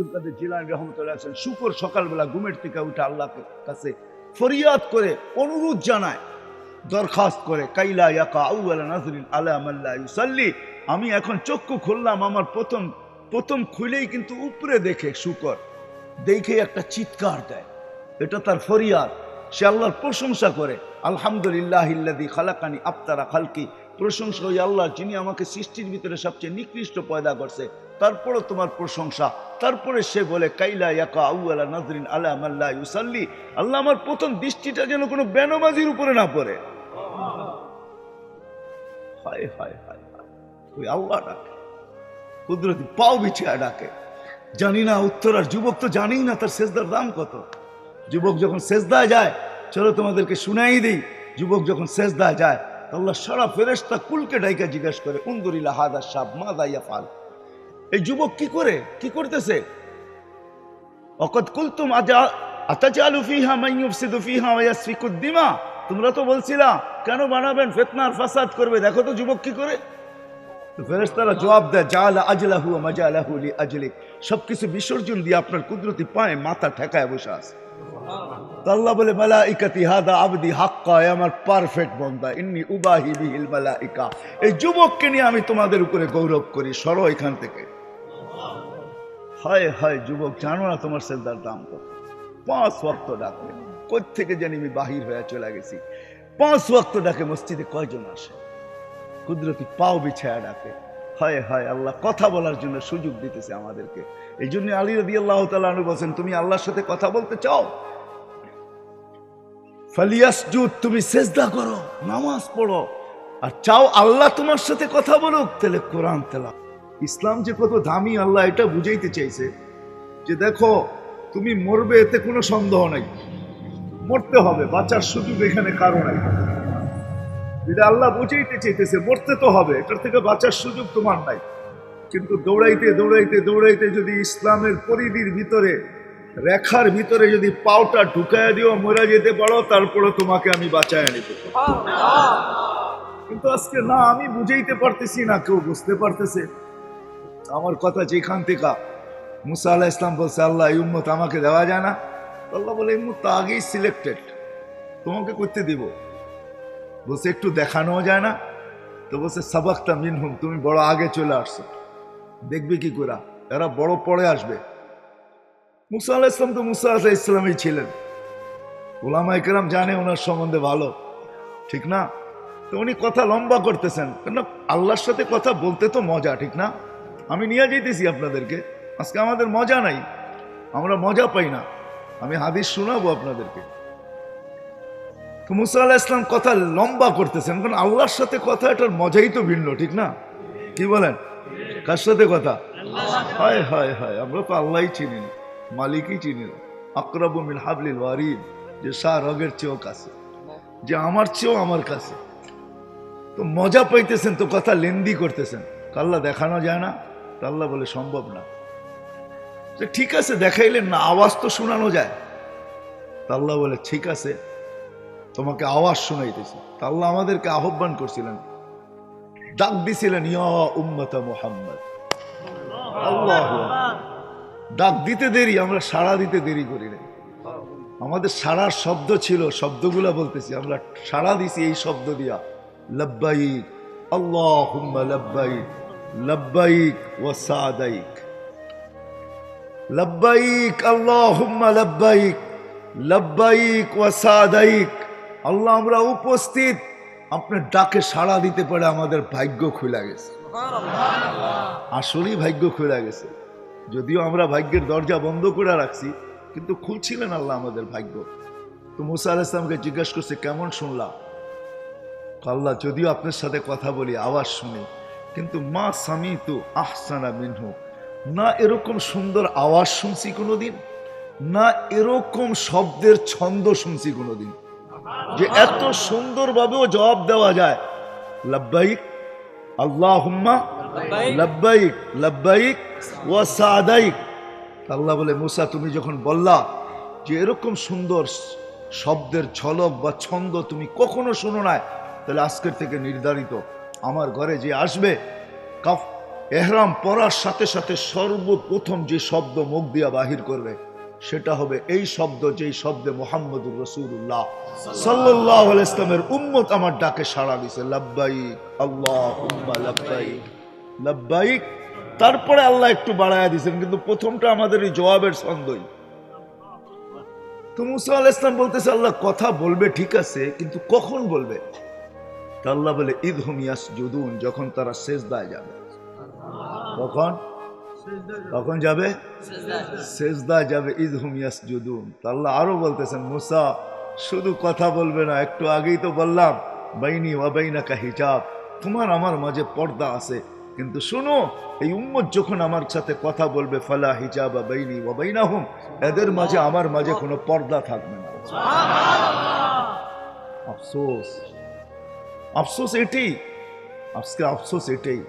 আব্দুল কাদের জিলানি রহমতুল্লাহ আছেন, শুকর সকালবেলা ঘুমের থেকে উঠে আল্লাহকে কাছে ফরিয়াদ করে অনুরোধ জানায়, দরখাস্ত করে, কাইলা ইয়াকা আউয়ালা নাজরিন আলা মাল্লা ইউসাল্লি। আমি এখন চক্ষু খুললাম, আমার প্রথম প্রথম খুলেই কিন্তু উপরে দেখে শুকর, দেখে একটা চিৎকার দেয়। এটা তার ফরিয়াদ, সে আল্লাহর প্রশংসা করে আলহামদুলিল্লাহ ইল্লাদি খালাকানি আফতারা খালকি প্রশংসা ওই আল্লাহ যিনি আমাকে সৃষ্টির ভিতরে সবচেয়ে নিকৃষ্ট পয়দা করছে। তারপরও তোমার প্রশংসা। তারপরে সে বলে, কাইলা ইয়াকা আউয়ালা নাজরিন আলা মাল্লা ইউসাল্লি। আল্লাহ আমার প্রথম দৃষ্টিটা যেন কোনো বেনমাজির উপরে না পড়ে। হায় হায় হায়। ওই আল্লাহ ডাকে। কুদরতি পাও বিছিয়া ডাকে। জানি না উত্তর, আর যুবক তো জানি না তার সেজদার দাম কত। যুবক যখন সেজদায় যায়, চলো তোমাদেরকে শুনাই দিই। যুবক যখন সেজদায় যায় আল্লাহ সারা ফেরেস্তা কুলকে ডাইকা জিজ্ঞেস করে উন্দুরিলা হাদা সাব মা দাইয়া ফাল এই যুবক কি করে? কি করতেছে? অকত কুলতুম আজা ফিহা ফিহা ওয়া তোমরা তো বলছিলা, কেন বানাবেন? ফিতনার ফাসাদ করবে। দেখো তো যুবক কি করে? তো ফেরেশতারা জবাব দেয়, জালা আজলাহু ওয়া মাজালাহু লি আজলিক। সবকিছু বিসর্জন দিয়ে আপনার কুদরতি পায়ে মাথা ঠেকায় বসে আছে। আল্লাহ বলে, মালাইকাতি হাদা আবদি হাক্কা আমার পারফেক্ট বন্দা, ইন্নি উবাহি বিহিল মালাইকা। এই যুবককে নিয়ে আমি তোমাদের উপরে গৌরব করি, সরো এখান থেকে। হায় হায় যুবক, জানো না তোমার সেলদার দাম কত? পাঁচ ওয়াক্ত ডাকে কোথ থেকে জানি আমি বাহির হয়ে চলে গেছি। পাঁচ ওয়াক্ত ডাকে, মসজিদে কয়জন আসে? কুদরতি পাও বিছায়া ডাকে। হায় হায়, আল্লাহ কথা বলার জন্য সুযোগ দিতেছে আমাদেরকে। এই জন্য আলী রদি আল্লাহ তালু বলছেন, তুমি আল্লাহর সাথে কথা বলতে চাও? ফালিয়াসজুদ, তুমি সেজদা করো, নামাজ পড়ো। আর চাও আল্লাহ তোমার সাথে কথা বলুক? তাহলে কোরআন তেলা ইসলাম যে কত দামি, আল্লাহ এটা বুঝাইতে চাইছে যে দেখো, তুমি মরবে এতে কোনো সন্দেহ নাই। মরতে হবে, বাঁচার সুযোগ এখানে কারও নাই। যেটা আল্লাহ বুঝাইতে চাইতেছে, মরতে তো হবে, এটার থেকে বাঁচার সুযোগ তোমার নাই। কিন্তু দৌড়াইতে দৌড়াইতে দৌড়াইতে যদি ইসলামের পরিধির ভিতরে, রেখার ভিতরে যদি পাওটা ঢুকায় দিও, মরে যেতে পারো, তারপরে তোমাকে আমি বাঁচায় নিব। কিন্তু আজকে না, আমি বুঝাইতে পারতেছি না, কেউ বুঝতে পারতেছে। আমার কথা যেখান থেকে মুসা আল্লাহ ইসলাম বলছে, আল্লাহ, এই উম্মত আমাকে দেওয়া যায় না? আল্লাহ বলে, এই উম্মত তো আগেই সিলেক্টেড তোমাকে করতে দিব। বলছে, একটু দেখানো যায় না? তো বলছে, সাবাক্তা মিনহুম, তুমি বড় আগে চলে আসছো। দেখবে কি করে এরা বড় পরে আসবে। মুসা আল্লাহ ইসলাম তো মুসা আল্লাহ ইসলামই ছিলেন। ওলামা ইকরাম জানে ওনার সম্বন্ধে ভালো, ঠিক না? তো উনি কথা লম্বা করতেছেন, কেন আল্লাহর সাথে কথা বলতে তো মজা, ঠিক না? আমি নিয়ে যেতেছি আপনাদেরকে, আজকে আমাদের মজা নাই, আমরা মজা পাই না। আমি হাদিস শোনাবো আপনাদেরকে। তো মুসা আল্লাহ ইসলাম কথা লম্বা করতেছেন, কারণ আল্লাহর সাথে কথা এটার মজাই তো ভিন্ন, ঠিক না? কি বলেন? কার সাথে কথা? হয় হয় হয়, আমরা তো আল্লাহই চিনি না, মালিকই চিনি না। আকরাবু মিন হাবলিল ওয়ারিদ, যে শাহ রগের চেয়েও কাছে, যে আমার চেয়েও আমার কাছে। তো মজা পাইতেছেন, তো কথা লেন্দি করতেছেন। কাল্লা দেখানো যায় না আল্লাহ বলে সম্ভব না। ঠিক আছে, দেখাইলেন না, আওয়াজ তো শোনানো যায়। আল্লাহ বলে, ঠিক আছে তোমাকে আওয়াজ শোনাইতেছি। তা আল্লাহ আমাদেরকে আহ্বান করছিলেন, ডাক দিছিলেন, ইয়া উম্মতা মোহাম্মদ। আল্লাহ ডাক দিতে দেরি, আমরা সাড়া দিতে দেরি করি না আমাদের সারার শব্দ ছিল, শব্দগুলা বলতেছি, আমরা সাড়া দিছি এই শব্দ দিয়া। লব্বাইক আল্লাহ লব্বাইক লব্বাইক ওয়া সাদাইক। লব্বাইক, আল্লাহুম্মা লব্বাইক লব্বাইক ওয়া সাদাইক। আল্লাহ আমরা উপস্থিত। আপনার ডাকে সাড়া দিতে পারে আমাদের ভাগ্য খুলে গেছে। আসলেই ভাগ্য খুলে গেছে। যদিও আমরা ভাগ্যের দরজা বন্ধ করে রাখছি কিন্তু খুলছিলেন আল্লাহ আমাদের ভাগ্য। তো মুসা আল ইসলামকে জিজ্ঞাসা করছে কেমন শুনলাম? আল্লাহ যদিও আপনার সাথে কথা বলি আওয়াজ শুনি কিন্তু মা স্বামী তো আহসানা মিনহু। না এরকম সুন্দর আওয়াজ শুনছি কোনোদিন না এরকম শব্দের ছন্দ শুনছি কোনোদিন। যে এত সুন্দরভাবেও জবাব দেওয়া যায়। লব্বাইক আল্লাহ হুম্মা লব্বাইক লব্বাইক ওয়া সাদাইক। আল্লাহ বলে মুসা তুমি যখন বললা যে এরকম সুন্দর শব্দের ঝলক বা ছন্দ তুমি কখনো শোনো নাই তাহলে আজকের থেকে নির্ধারিত। আমার ঘরে যে আসবে কাফ এহরাম পরার সাথে সাথে সর্বপ্রথম যে শব্দ মুখ দিয়া বাহির করবে সেটা হবে এই শব্দ, যেই শব্দে মোহাম্মদুর রসুল্লাহ সাল্লাহ ইসলামের উম্মত আমার ডাকে সাড়া দিছে, লাব্বাইক আল্লাহ লাব্বাইক। তারপরে আল্লাহ একটু বাড়ায়া দিয়েছেন কিন্তু প্রথমটা আমাদের এই জবাবের ছন্দই। তো মুসা আল ইসলাম বলতেছে, আল্লাহ কথা বলবে, ঠিক আছে, কিন্তু কখন বলবে? তা আল্লাহ বলে ঈদ হুমিয়াস যখন তারা শেষ দায় যাবে। কখন? কখন যাবে? সেজদা যাবে। ঈদ হুমিয়াস জুদুন তা আল্লাহ আরও বলতেছেন মুসা শুধু কথা বলবে না একটু আগেই তো বললাম বাইনি ওয়াবাইনাকা হিজাব। তোমার আমার মাঝে পর্দা আছে কিন্তু শোনো এই উম্মত যখন আমার সাথে কথা বলবে ফালা হিজাব বাইনি ওয়াবাইনাহুম এদের মাঝে আমার মাঝে কোনো পর্দা থাকবে না। আফসোস। আফসোস এটি আজকে আফসোস এটাই।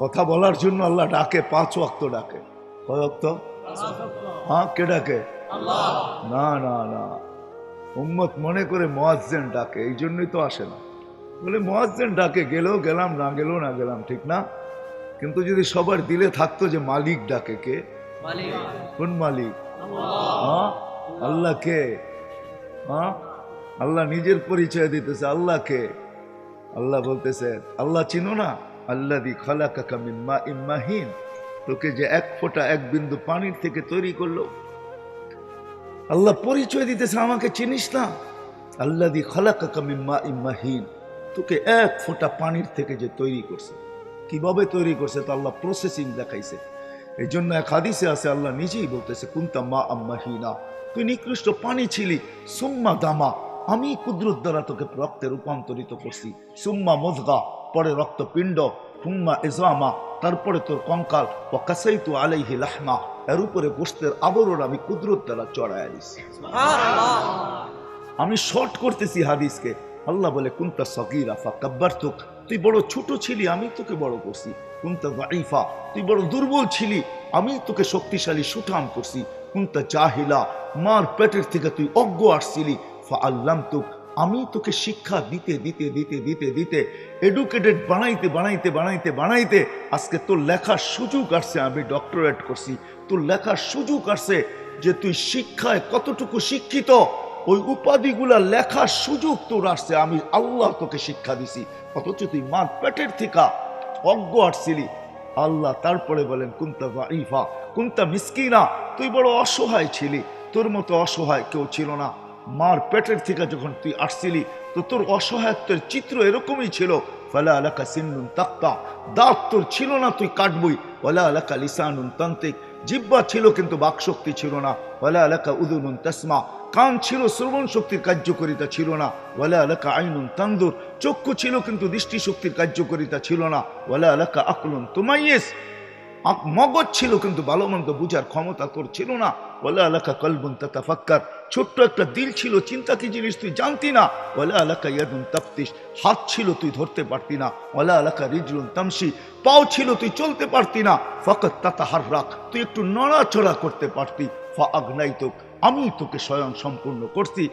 কথা বলার জন্য আল্লাহ ডাকে, পাঁচ ওয়াক্ত ডাকে। কয় ওয়াক্ত? হ্যাঁ কে ডাকে? না না না। উম্মত মনে করে মোয়াজ্জেন ডাকে, এই জন্যই তো আসে না। বলে, মোয়াজ্জেন ডাকে, গেলেও গেলাম, না গেলেও না গেলাম, ঠিক না? কিন্তু যদি সবার দিলে থাকতো যে মালিক ডাকে কে? কোন মালিক? হ্যাঁ আল্লাহ কে? হ্যাঁ আল্লাহ নিজের পরিচয় দিতেছে, আল্লাহ কে? আল্লাহ বলতেছে, আল্লাহ চিনো না? আল্লাহ দি খালা কাকা মিম্মা ইম্মাহীন তোকে যে এক ফোঁটা এক বিন্দু পানির থেকে তৈরি করল। আল্লাহ পরিচয় দিতেছে, আমাকে চিনিস না? আল্লাহ দি খালা কাকা মিম্মা ইম্মাহীন তোকে এক ফোঁটা পানির থেকে যে তৈরি করছে। কীভাবে তৈরি করছে তো আল্লাহ প্রসেসিং দেখাইছে। এই জন্য এক হাদিসে আছে, আল্লাহ নিজেই বলতেছে, কুন্তা মা আম্মাহিনা তুই নিকৃষ্ট পানি ছিলি, সুম্মা দামা। আমি কুদরত দ্বারা তোকে রক্তে রূপান্তরিত করছি, সুম্মা মজগা পরে রক্তপিণ্ড হুম্মা ইজামা তারপরে তোর কঙ্কাল ও কাসাই তু আলাইহি লাহমা এর উপরে গোস্তের আবরণ আমি কুদরত দ্বারা চড়াইয়া দিছি। আমি শর্ট করতেছি হাদিসকে। আল্লাহ বলে কুন্তা সগিরা ফা কাব্বার তুক তুই বড় ছোট ছিলি আমি তোকে বড় করছি। কুন্তা গাইফা তুই বড় দুর্বল ছিলি আমি তোকে শক্তিশালী সুঠাম করছি। কুন্তা জাহিলা মার পেটের থেকে তুই অজ্ঞ আসছিলি। ফা আল্লাম তুক আমি তোকে শিক্ষা দিতে দিতে দিতে দিতে দিতে এডুকেটেড বানাইতে বানাইতে বানাইতে বানাইতে আজকে তোর লেখার সুযোগ আসছে, আমি ডক্টরেট করছি। তোর লেখার সুযোগ আসছে যে তুই শিক্ষায় কতটুকু শিক্ষিত, ওই উপাধিগুলা লেখার সুযোগ তোর আসছে, আমি আল্লাহ তোকে শিক্ষা দিছি। অথচ তুই মার পেটের থেকে অজ্ঞ আসছিলি। আল্লাহ তারপরে বলেন, কুন্তা ইফা কুন্তা মিসকিনা, তুই বড় অসহায় ছিলি, তোর মতো অসহায় কেউ ছিল না। মার পেটের থেকে যখন তুই আসছিলি, তো তোর অসহায়ত্বের চিত্র এরকমই ছিল। ফলা আলাকা সিন্নুন তাক্তা। দাঁত তোর ছিল না, তুই কাটবই। ওলা আলাকা লিসানুন তান্ত্রিক জিব্বা ছিল কিন্তু বাকশক্তি ছিল না। ওলা আলাকা উদুনুন তসমা। কান ছিল, শ্রবণ শক্তির কার্যকারিতা ছিল না। ওয়ালা আলাকা আইনুন তান্দুর। চক্ষু ছিল কিন্তু দৃষ্টি শক্তির কার্যকারিতা ছিল না। ওয়ালা আলাকা আকলুন তুমাইয়েস। মগজ ছিল কিন্তু ভালো মন্দ বুঝার ক্ষমতা তোর ছিল না। ওলা আলাকা কলবুন তাতাফাক্কার। ছোট্ট একটা দিল ছিল, চিন্তা কি জিনিস তুই জানতি না? ওলা আলাকা ইয়াদুন তাপ্তিস হাত ছিল তুই ধরতে পারতি না। ওলা আলাকা রিজরুন তামসি পাও ছিল তুই চলতে পারতি না। ফকত তাতা হার রাখ তুই একটু নড়াচড়া করতে পারতি। ফা আগ্নাই তোক আমি তোকে স্বয়ং সম্পূর্ণ করছি।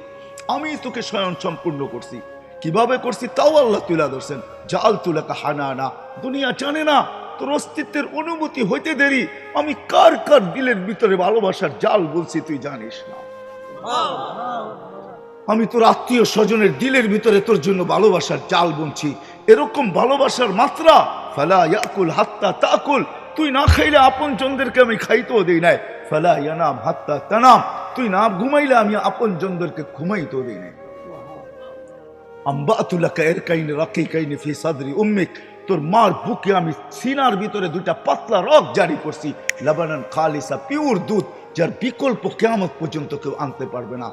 আমি তোকে স্বয়ং সম্পূর্ণ করছি। কীভাবে করছি তাও আল্লাহ তুলা ধরছেন। জাল তুলাকা হানা আনা দুনিয়া জানে না। তোর অস্তিত্বের অনুমতি হইতে দেরি। আমি কার কার দিলের ভিতরে ভালোবাসার জাল বলছি তুই জানিস না। আমি তোর আত্মীয় স্বজনের দিলের ভিতরে তোর জন্য ভালোবাসার জাল বুনছি। এরকম ভালোবাসার মাত্রা, ফালা ইয়াকুল হাত্তা তাকুল, তুই না খাইলে আপন জনদেরকে আমি খাইতেও দেই নাই। ফালা ইয়ানাম হাত্তা তানাম, তুই না ঘুমাইলে আমি আপন জনদেরকে ঘুমাইতেও দেই নাই। আম্বাতুলাকা এর কাইনে রাখি কাইনে ফি সাদরি উম্মিক তোর মার বুকে আমি সিনার ভিতরে দুইটা পাতলা রক জারি করছি। লাবানান খালিসা পিওর দুধ যার বিকল্প কেমন পর্যন্ত কেউ আনতে পারবে না।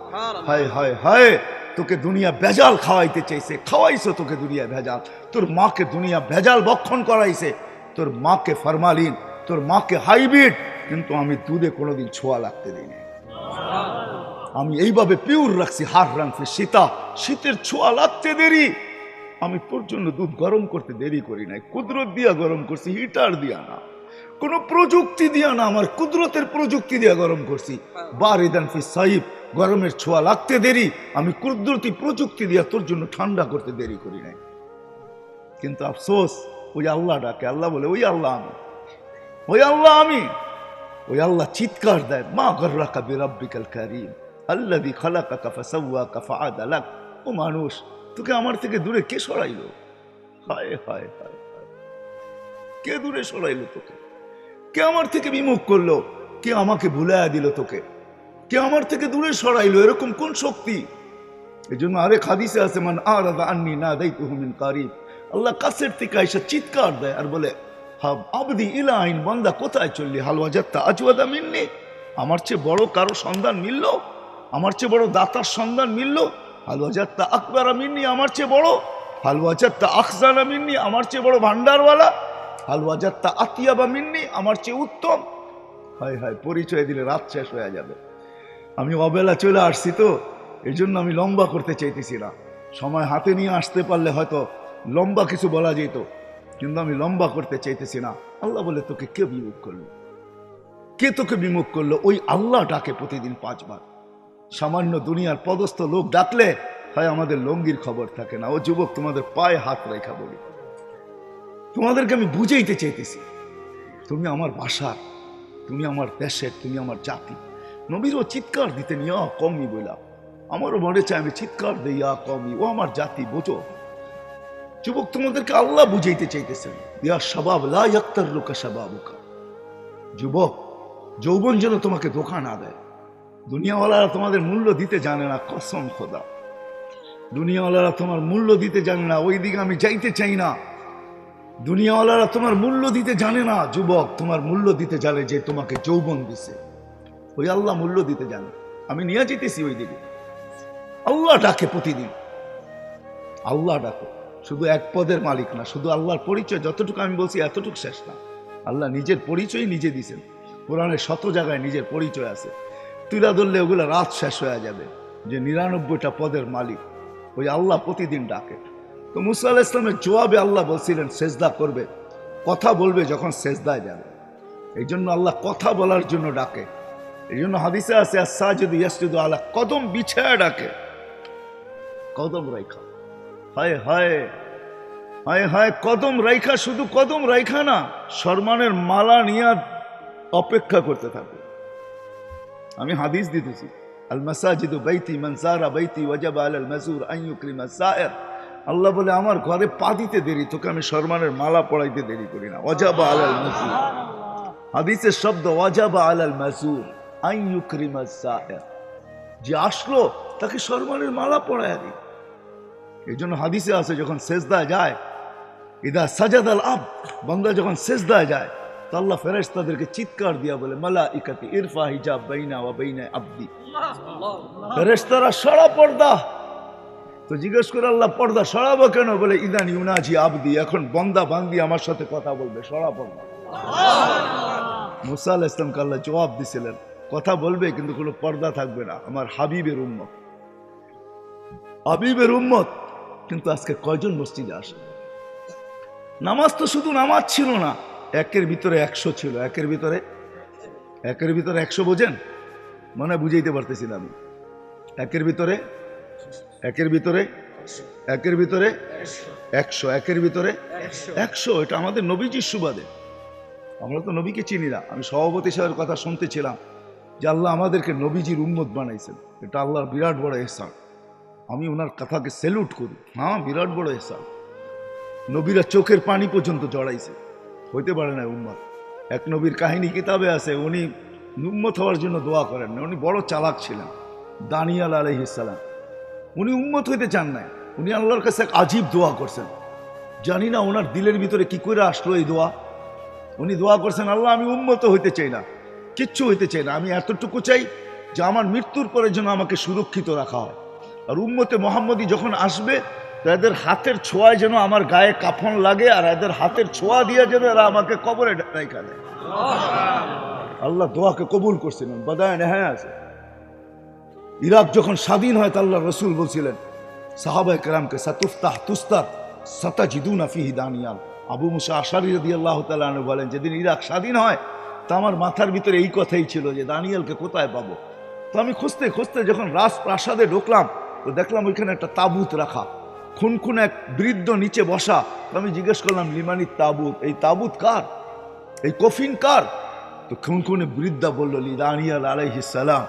হায় হায় হায় তোকে দুনিয়া ভেজাল খাওয়াইতে চাইছে। খাওয়াইছে তোকে দুনিয়া ভেজাল। তোর মাকে দুনিয়া ভেজাল বক্ষণ করাইছে। তোর মাকে ফরমালিন তোর মাকে হাইব্রিড কিন্তু আমি দুধে কোনোদিন ছোঁয়া লাগতে দিইনি আমি এইভাবে পিওর রাখছি হার রাখছি সীতা শীতের ছোঁয়া লাগতে দেরি। আমি তোর জন্য দুধ গরম করতে দেরি করি নাই, কুদরত দিয়া গরম করছি, হিটার দিয়া না, কোনো প্রযুক্তি দিয়া না, আমার কুদরতের প্রযুক্তি দিয়া গরম করছি। বারিদান ফি সাহিব গরমের ছোঁয়া লাগতে দেরি, আমি কুদরতি প্রযুক্তি দিয়া তোর জন্য ঠান্ডা করতে দেরি করি নাই। কিন্তু আফসোস, ওই আল্লাহ ডাকে, আল্লাহ বলে, ওই আল্লাহ আমি, ওই আল্লাহ আমি। ওই আল্লাহ চিৎকার দেয়, মা গর্রাকা বিরাব্বিকাল কারীম, আল্লাযী খালাকাকা কাফা ফাআদালাক ও মানুষ তোকে আমার থেকে দূরে কে সরাইলো? হায় হায় হায়। কে দূরে সরাইলো তোকে? কে আমার থেকে বিমুখ করল? কে আমাকে ভুলাইয়া দিল তোকে? কে আমার থেকে দূরে সরাইলো? এরকম কোন শক্তি? আছে, মান আর আন্নি না দেই তুহমিন আল্লাহ কাছের থেকে এসে চিৎকার দেয় আর বলে, হাব আবদি ইলাইন বান্দা, কোথায় চললি? হালওয়া যাত্রা আজওয়াদা মিলনি আমার চেয়ে বড় কারও সন্ধান মিলল? আমার চেয়ে বড় দাতার সন্ধান মিলল? হালওয়া যাত্রা আকবরা মিন্নি আমার চেয়ে বড় হালওয়া যাত্রা আখজানা মিন্নি আমার চেয়ে বড় ভান্ডারওয়ালা হালওয়া যাত্রা আতিয়াবা মিন্নি আমার চেয়ে উত্তম। হায় হায়, পরিচয় দিলে রাত শেষ হয়ে যাবে। আমি অবেলা চলে আসছি তো এই জন্য আমি লম্বা করতে চাইতেছি না। সময় হাতে নিয়ে আসতে পারলে হয়তো লম্বা কিছু বলা যেত, কিন্তু আমি লম্বা করতে চাইতেছি না। আল্লাহ বলে, তোকে কে বিমুখ করল? কে তোকে বিমুখ করল? ওই আল্লাহ ডাকে প্রতিদিন পাঁচবার। সামান্য দুনিয়ার পদস্থ লোক ডাকলে হয় আমাদের লঙ্গির খবর থাকে না। ও যুবক, তোমাদের পায়ে হাত রেখা বলি। তোমাদেরকে আমি বুঝাইতে চাইতেছি, তুমি আমার ভাষার তুমি আমার দেশের, তুমি আমার জাতি। নবীরও চিৎকার দিতে নিয়া কমই বইলা আমারও মনে চায় আমি চিৎকার দিই কমই। ও আমার জাতি, বোঝো। যুবক, তোমাদেরকে আল্লাহ বুঝাইতে চাইতেছেন। ইয়া সবাব লা ইয়াক্তার লোকা সবাবুকা যুবক, যৌবন যেন তোমাকে ধোকা না দেয়। দুনিয়াওয়ালারা তোমাদের মূল্য দিতে জানে না, কসম খোদা। দুনিয়াওয়ালারা তোমার মূল্য দিতে জানে না, ওই দিকে আমি যাইতে চাই না। দুনিয়াওয়ালারা তোমার মূল্য দিতে জানে না, যুবক, তোমার মূল্য দিতে জানে যে তোমাকে যৌবন দিছে। ওই আল্লাহ মূল্য দিতে জানে। আমি নিয়ে যেতেছি ওই দিকে। আল্লাহ ডাকে প্রতিদিন। আল্লাহ ডাকে। শুধু এক পদের মালিক না, শুধু আল্লাহর পরিচয় যতটুকু আমি বলছি এতটুকু শেষ না। আল্লাহ নিজের পরিচয় নিজে দিছেন। কোরআনের শত জায়গায় নিজের পরিচয় আছে। তুলা ধরলে ওগুলো রাত শেষ হয়ে যাবে। যে নিরানব্বইটা পদের মালিক, ওই আল্লাহ প্রতিদিন ডাকে। তো মুসা আল্লাহ ইসলামের জবাবে আল্লাহ বলছিলেন, সেজদা করবে। কথা বলবে যখন সেজদায় যাবে। এই জন্য আল্লাহ কথা বলার জন্য ডাকে। এই জন্য হাদিসে আছে আসা যদি ইয়াসজুদু আল্লাহ কদম বিছায় ডাকে। কদম রাইখা। হায় হায় হায় হায়, কদম রাইখা শুধু কদম রাইখা না সম্মানের মালা নিয়ে অপেক্ষা করতে থাকবে। আমি হাদিস দিতেছি। আল মাসাজিদু বাইতি মান সারা বাইতি ওয়াজাবা আলাল মাসুর আন ইউকরিমা সায়ের আল্লাহ বলে আমার ঘরে পা দিতে দেরি তোকে আমি সম্মানের মালা পড়াইতে দেরি করি না। ওয়াজাবা আলাল মাসুর। হাদিসের শব্দ ওয়াজাবা আলাল মাসুর আন ইউকরিমা সায়ের যে আসলো তাকে সম্মানের মালা পড়ায় দিই। এই জন্য হাদিসে আছে যখন সেজদা যায় ইদা সাজাদ আল আব বন্দা যখন সেজদা যায় তো আল্লাহ ফেরেস তাদেরকে চিৎকার দিয়া বলে মালা ইকাতি ইরফা হিজাব বাইনা ওয়া বাইনা আব্দি। ফেরেশতারা সরা পর্দা। তো জিজ্ঞেস করে আল্লাহ পর্দা সরাবো কেন? বলে ইদান ইউনাজি আবদি এখন বন্দা বান্দি আমার সাথে কথা বলবে সরা পর্দা। মুসা আল ইসলামকে আল্লাহ জবাব দিছিলেন কথা বলবে কিন্তু কোনো পর্দা থাকবে না আমার হাবিবের উম্মত। হাবিবের উম্মত কিন্তু আজকে কয়জন মসজিদে আসে? নামাজ তো শুধু নামাজ ছিল না একের ভিতরে একশো ছিল, একের ভিতরে একের ভিতরে একশো বোঝেন? মনে বুঝাইতে পারতেছি না আমি একের ভিতরে একের ভিতরে একের ভিতরে একশো, একের ভিতরে একশো। এটা আমাদের নবীজির সুবাদে। আমরা তো নবীকে চিনি না। আমি সভাপতি সাহেবের কথা শুনতেছিলাম যে আল্লাহ আমাদেরকে নবীজির উম্মত বানাইছেন। এটা আল্লাহর বিরাট বড় এহসান। আমি ওনার কথাকে স্যালুট করি। হ্যাঁ বিরাট বড় এহসান। নবীরা চোখের পানি পর্যন্ত জড়াইছে। হইতে পারে না উম্মত। এক নবীর কাহিনী কিতাবে আছে, উনি উম্মত হওয়ার জন্য দোয়া করেন না, উনি বড় চালাক ছিলেন, দানিয়াল আলহিসাল্লাম উনি উম্মত হইতে চান নাই, উনি আল্লাহর কাছে এক আজীব দোয়া করছেন। জানি না ওনার দিলের ভিতরে কি করে আসলো এই দোয়া। উনি দোয়া করছেন, আল্লাহ, আমি উন্মত হইতে চাই না, কিচ্ছু হইতে চাই না, আমি এতটুকু চাই যে আমার মৃত্যুর পরে যেন আমাকে সুরক্ষিত রাখা হয়। আর উম্মতে মোহাম্মদী যখন আসবে এদের হাতের ছোঁয়ায় যেন আমার গায়ে কাফন লাগে আর এদের হাতের ছোঁয়া দিয়ে যেন এরা আমাকে কবরে দেয় আল্লাহ দোয়াকে কবুল করছিলেন বাদায় হ্যাঁ আছে। ইরাক যখন স্বাধীন হয়, তা আল্লাহ রসুল বলছিলেন সাহাবাই কেরামকে, সাতুফতাহ তুস্তার সাতা জিদুনা ফিহি দানিয়াল। আবু মুসা আশারি রদি আল্লাহ তালু বলেন, যেদিন ইরাক স্বাধীন হয়, তা আমার মাথার ভিতরে এই কথাই ছিল যে, দানিয়ালকে কোথায় পাবো? তো আমি খুঁজতে খুঁজতে যখন রাজপ্রাসাদে ঢুকলাম, তো দেখলাম ওইখানে একটা তাবুত রাখা। খুন খুন এক বৃদ্ধ নিচে বসা। আমি জিজ্ঞেস করলাম, লিমানি তাবুত, এই তাবুত কার? এই কফিন কার? তো খুন খুনে বৃদ্ধা বলল, লি দানিয়াল আলাইহিস সালাম।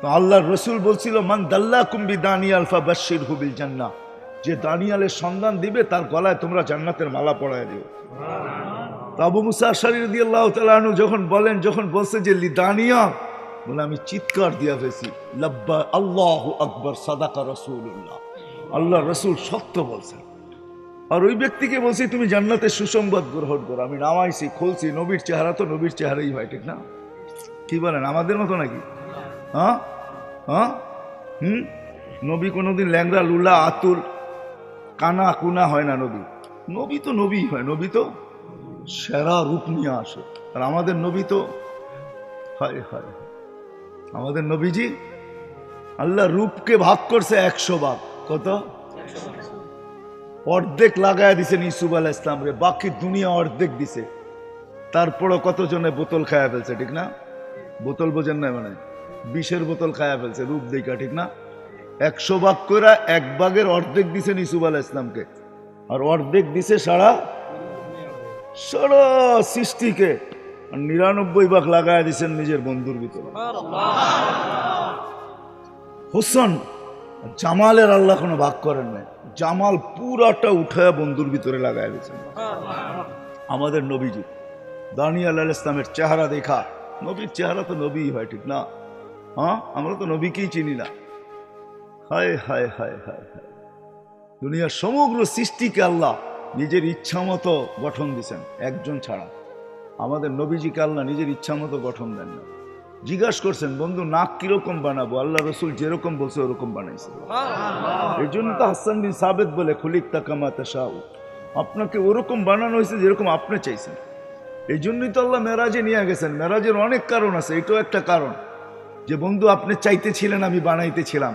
তো আল্লাহর রসুল বলছিল, মান দাল্লা কুম্বি দানিয়াল ফা বাশির হুবিল জান্না যে দানিয়ালের সন্ধান দিবে, তার গলায় তোমরা জান্নাতের মালা পড়ায় দিও। তো আবু মুসা আশারি রাদিয়াল্লাহু তাআলা আনহু যখন বলেন, যখন বলছে যে, লি দানিয়াল, বলে, আমি চিৎকার দিয়া ফেছি লব্বা, আল্লাহু আকবার, সাদাকা রাসূলুল্লাহ। আল্লাহ রসুল সত্য বলছেন। আর ওই ব্যক্তিকে বলছি, তুমি জান্নাতের সুসংবাদ গ্রহণ করো। আমি নামাইছি, খুলছি, নবীর চেহারা তো নবীর চেহারাই হয়, ঠিক না? কি বলেন, আমাদের মতো নাকি? হ্যাঁ? হ্যাঁ? হুম? নবী কোনোদিন ল্যাংরা লুলা, আতুল, কানা, কুনা হয় না নবী। নবী তো নবী হয়, নবী তো সেরা রূপ নিয়ে আসে। আর আমাদের নবী তো, হয় হয় আমাদের নবীজি আল্লাহ রূপকে ভাগ করছে একশো ভাগ। কত? অর্ধেক লাগায় দিছেন ইসুফ আলাহ ইসলাম রে বাকি দুনিয়া অর্ধেক দিছে। তারপরও কতজনে বোতল খায়া ফেলছে ঠিক না? বোতল বোঝেন না মানে? বিষের বোতল খায়া ফেলছে রূপ দেখা ঠিক না? একশো ভাগ করে এক ভাগের অর্ধেক দিছেন ইসুফ আলাহ ইসলামকে। আর অর্ধেক দিছে সারা সারা সৃষ্টিকে। আর নিরানব্বই ভাগ লাগায় দিছেন নিজের বন্ধুর ভিতরে। হোসেন জামালের আল্লাহ কোনো ভাগ করেন নাই। জামাল পুরাটা উঠায় বন্ধুর ভিতরে লাগায় দিয়েছেন। আমাদের নবীজি, দানিয়াল আল ইসলামের চেহারা দেখা, নবীর চেহারা তো নবী হয়, ঠিক না? হ্যাঁ? আমরা তো নবীকেই চিনি না। হায় হায় হায় হায় হায়। দুনিয়ার সমগ্র সৃষ্টিকে আল্লাহ নিজের ইচ্ছা মতো গঠন দিছেন একজন ছাড়া। আমাদের নবীজিকে আল্লাহ নিজের ইচ্ছা মতো গঠন দেন না। জিজ্ঞাসা করছেন বন্ধু নাক কীরকম বানাবো? আল্লাহ রসুল যেরকম বলছে ওরকম বানাইছে। এই জন্য তো হাসান বিন সাবেদ বলে খুলিক তাকামাতে শাহ আপনাকে ওরকম বানানো হয়েছে যেরকম আপনি চাইছেন। এই জন্যই তো আল্লাহ মেরাজে নিয়ে গেছেন। মেরাজের অনেক কারণ আছে এটাও একটা কারণ যে বন্ধু আপনি চাইতেছিলেন আমি বানাইতেছিলাম।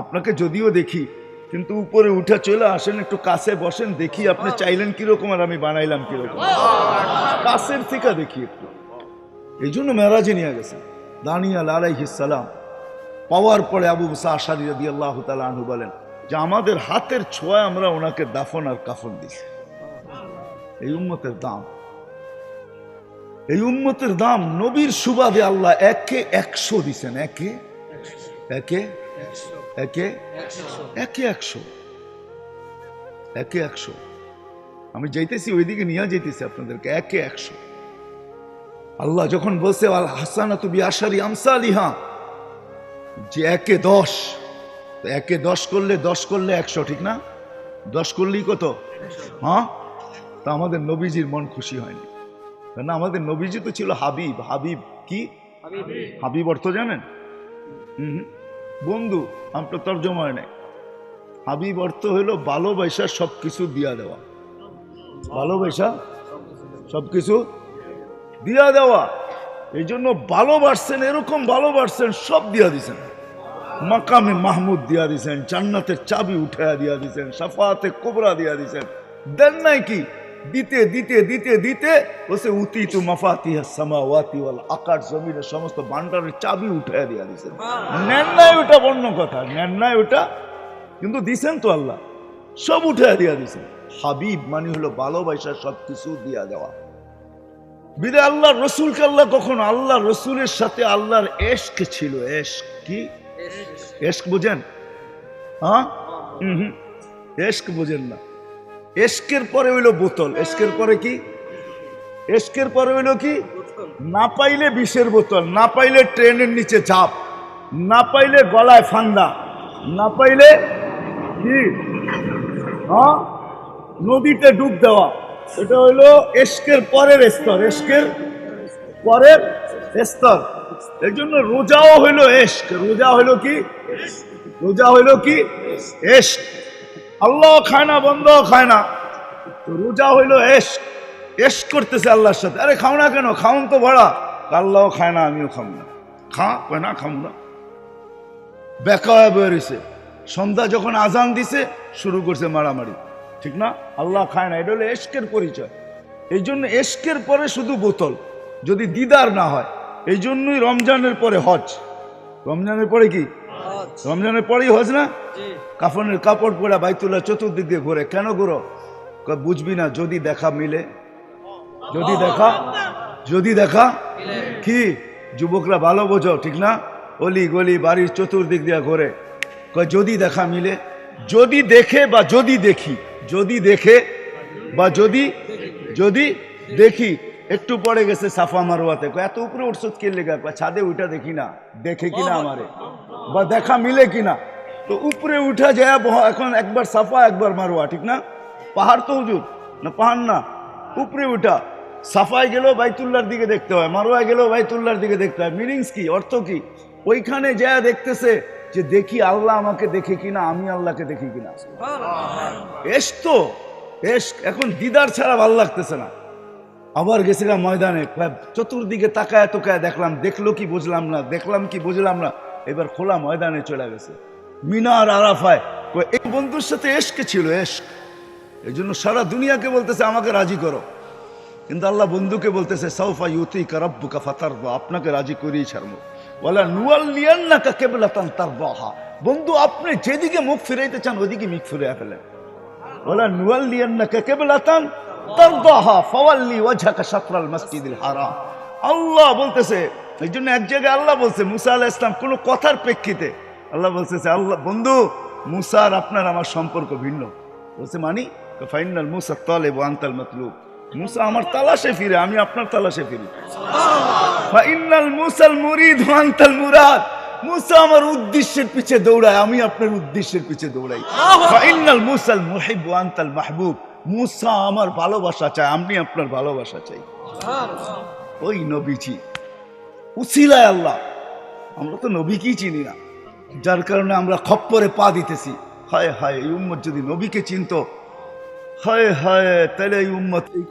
আপনাকে যদিও দেখি কিন্তু উপরে উঠে চলে আসেন একটু কাছে বসেন দেখি আপনি চাইলেন কীরকম আর আমি বানাইলাম কীরকম। কাছের থেকে দেখি একটু। এই জন্য মেরাজে নিয়ে গেছে দানিয়াল আলাইহিসালাম পাওয়ার পরে আবু মুসা আশারি রদি আল্লাহ আনহু বলেন যে, আমাদের হাতের ছোঁয়ায় আমরা ওনাকে দাফন আর কাফন দিছি এই উম্মতের দাম। এই উম্মতের দাম নবীর সুবাদে আল্লাহ একে একশো দিছেন। একে? একে? একে? একে একশো। একে একশো। আমি যাইতেছি, ওইদিকে নিয়ে যাইতেছি আপনাদেরকে। একে একশো। আল্লাহ যখন বলছে আল হাসানা তুমি আশারি আমসালিহা যে একে দশ একে দশ করলে দশ করলে একশো, ঠিক না? দশ করলেই কত? হ্যাঁ? তা আমাদের নবীজির মন খুশি হয়নি। কেন আমাদের নবীজি তো ছিল হাবিব। হাবিব কি? হাবিব অর্থ জানেন? হুম বন্ধু, আমরা তর্জমা হয় নাই। হাবিব অর্থ হলো ভালোবাসা সব কিছু দিয়া দেওয়া। ভালোবাসা সব কিছু দিয়া দেওয়া। এই জন্য ভালোবাসছেন, এরকম ভালোবাসছেন, সব দিয়া দিছেন। মাকামে মাহমুদ দিয়া দিছেন, জান্নাতের চাবি উঠাইয়া দিয়া দিছেন, সাফাতে কোবরা দিয়া দিছেন। দেন নাই কি? দিতে দিতে দিতে দিতে বসে উতি তু মাফাতি সামাওয়াতি ওয়াল আকাশ জমিনের সমস্ত ভান্ডারের চাবি উঠাইয়া দিয়া দিছেন। নেন নাই ওটা বন্য কথা, নেন নাই ওটা, কিন্তু দিছেন তো আল্লাহ। সব উঠাইয়া দিয়া দিছেন। হাবিব মানে হলো ভালোবাসা সব কিছু দিয়া দেওয়া। বিদে আল্লাহ রসুলকে আল্লাহ কখন, আল্লাহ রসুলের সাথে আল্লাহর এশক ছিল। এশক কি? এশক বোঝেন? হ্যাঁ হুম এশক বোঝেন না। এশকের পরে হইল বোতল। এশকের পরে কি? এশকের পরে হইল কি? না পাইলে বিষের বোতল, না পাইলে ট্রেনের নিচে চাপ না পাইলে গলায় ফান্দা, না পাইলে কি? হ্যাঁ নদীতে ডুব দেওয়া। এটা হলো এশকের পরের স্তর, এশকের পরের স্তর। এর জন্য রোজাও হইল এশক। রোজা হইল কি? রোজা হইল কি? এশক। আল্লাহ খায় না বন্ধ খায় না। রোজা হইল এশক। এশ করতেছে আল্লাহর সাথে। আরে খাও না কেন? খাউন তো ভরা। আল্লাহও খায় না, আমিও খাব না। খা, কয় না খাব না। বেকা হয়ে বেরিয়েছে সন্ধ্যা যখন আজান দিছে, শুরু করছে মারামারি। ঠিক না? আল্লাহ খায় না এটা হলো এশকের পরিচয়। এই জন্য এশকের পরে শুধু বোতল যদি দিদার না হয়। এই জন্যই রমজানের পরে হজ। রমজানের পরে কি? রমজানের পরেই হজ না? কাফনের কাপড় পরা বাইতুল্লাহ চতুর্দিক দিয়ে ঘুরে। কেন ঘুরো? বুঝবি না যদি দেখা মিলে। যদি দেখা যদি দেখা কি? যুবকরা ভালো বোঝো ঠিক না? অলি গলি বাড়ির চতুর্দিক দিয়ে ঘোরে। যদি দেখা মিলে যদি দেখে বা যদি দেখি। যদি দেখে বা যদি যদি দেখি, একটু পরে গেছে সাফা মারোয়াতে। এত উপরে উঠছ, কে লেগা? ছাদে উঠা দেখি না। দেখে কিনা আমারে? বা দেখা মিলে কিনা তো উপরে উঠা যায় এখন একবার সাফা, একবার মারোয়া, ঠিক না? পাহাড় তো হুজুর, না পাহাড় না। উপরে উঠা। সাফায় গেলেও বাইতুল্লার দিকে দেখতে হয়, মারোয়ায় গেলেও বাইতুল্লার দিকে দেখতে হয়। মিনিংস কি? অর্থ কি? ওইখানে যা দেখতেছে যে দেখি আল্লাহ আমাকে দেখে কিনা, আমি আল্লাহকে দেখি কিনা। এস তো, এস, এখন দিদার ছাড়া ভালো লাগতেছে না। আবার গেছিলাম ময়দানে চতুর্দিকে তাকায় তোকায় দেখলাম, দেখল কি বুঝলাম না, দেখলাম কি বুঝলাম না, এবার খোলা ময়দানে চলে গেছে। মিনার আরাফায় এই বন্ধুর সাথে এসকে ছিল এসক এই জন্য সারা দুনিয়াকে বলতেছে, আমাকে রাজি করো। কিন্তু আল্লাহ বন্ধুকে বলতেছে সৌফা ইউতি কারাব্বুকা ফাতার আপনাকে রাজি করেই ছাড়বো। বলা নুয়াল লিয়ান্নাকা কেবলাতান তার বাহা বন্ধু, আপনি যেদিকে মুখ ফিরাইতে চান ওদিকে মুখ ফিরে ফেলেন। বলা নুয়াল লিয়ান্নাকা কেবলাতান তার বাহা ফাওয়াল্লি ওয়াজহাকা শাতরাল মসজিদুল হারাম। আল্লাহ বলতেছে, এই জন্য এক জায়গায় আল্লাহ বলছে, মুসা আলাহ ইসলাম কোনো কথার প্রেক্ষিতে আল্লাহ বলতেছে, আল্লাহ, বন্ধু মুসা আর আপনার আমার সম্পর্ক ভিন্ন। বলছে মানি, ফাইনাল মুসা তলে আন্তাল মতলুব। মুসা আমার তালাশে ফিরে আমি আপনার তালাশে ফিরি। ফাইনাল মুসাল মুরিদ আন্তাল মুরাদ। মুসা আমার উদ্দেশ্যের পিছে দৌড়ায় আমি আপনার উদ্দেশ্যের পিছে দৌড়াই। ফাইনাল মুসাল মুহিব আন্তাল মাহবুব। মুসা আমার ভালোবাসা চায় আমি আপনার ভালোবাসা চাই। ওই নবীজি উসিলায় আল্লাহ। আমরা তো নবীকেই চিনি না। যার কারণে আমরা খপ্পরে পা দিতেছি। হায় হায় এই উম্মত যদি নবীকে চিনত হায় হায় তাহলে এই উম্মত এই